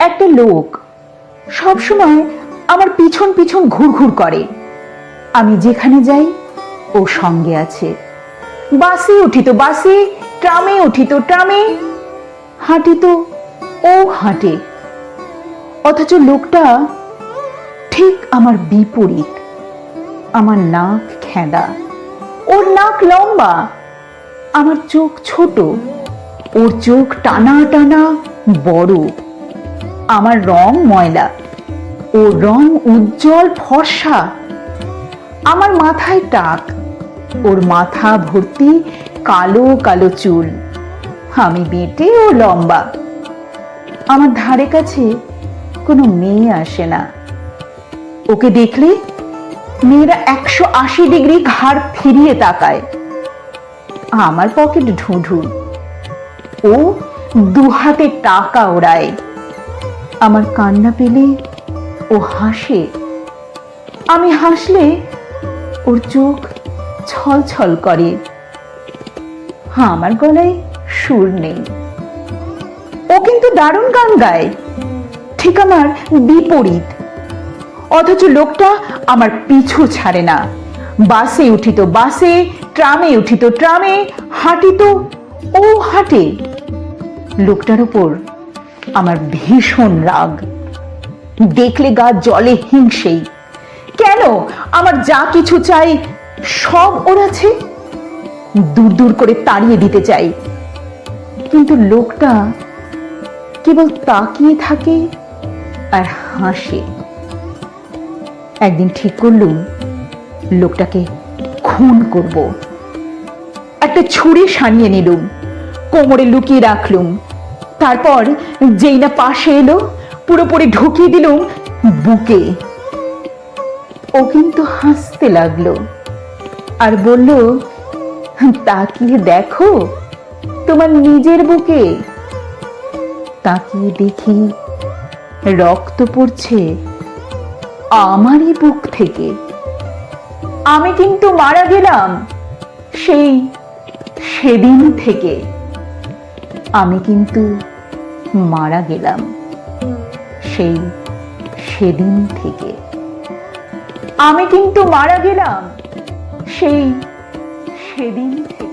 একটা লোক। সব সময় আমার পিছন পিছন ঘুরঘুর করে। আমি যেখানে যাই, ও সঙ্গে আছে। বাসে উঠি তো বাসে, ট্রামে উঠি তো ট্রামে, হাঁটি তো ও হাঁটে। অথচ লোকটা ঠিক আমার বিপরীত। আমার নাক খেঁদা। ওর নাক লম্বা। আমার চোখ ছোট। ওর চোখ টানা টানা বড়। আমার রং ময়লা ওর রং উজ্জ্বল ফর্সা। আমার মাথায় টাক, ওর মাথা ভর্তি কালো কালো চুল। আমি বেটে ও লম্বা। আমার ধারে কাছে কোনো মেয়ে আসে না। ওকে দেখলে মেয়েরা একশো আশি ডিগ্রি ঘাড় ফিরিয়ে তাকায়। আমার পকেট ঢুঁঢু। ও দু হাতে টাকা ওড়ায়। আমার কান্না পেলে ও হাসে। আমি হাসলে ওর চোখ ছল ছল করে আমার গলায় সুর নেই। ও কিন্তু দারুণ গান গায়। ঠিক আমার বিপরীত। অথচ লোকটা আমার পিছু ছাড়ে না। বাসে উঠিত বাসে, ট্রামে উঠিত ট্রামে, হাঁটিত ও হাঁটে। লোকটার উপর আমার ভীষণ রাগ। দেখলে গা জলে হিংসেই। কেন? আমার যা কিছু চাই, সব ওর আছে। দূর দূর করে তাড়িয়ে দিতে চাই। কিন্তু লোকটা কেবল তাকিয়ে থাকে আর হাসে। একদিন ঠিক করলুম লোকটাকে খুন করব। একটা ছুরি সানিয়ে নিলুম, কোমরে লুকিয়ে রাখলুম। তারপর যেই না পাশে এলো, পুরোপুরি ঢুকিয়ে দিলুম বুকে। ও কিন্তু হাসতে লাগল আর বলল, তাকিয়ে দেখো তোমার নিজের বুকে। তাকিয়ে দেখি রক্ত পড়ছে আমারই বুক থেকে। আমি কিন্তু মারা গেলাম সেই সেদিন থেকে। আমি কিন্তু মারা গেলাম। সেই সেদিন থেকে। আমি কিন্তু মারা গেলাম। সেই সেদিন থেকে।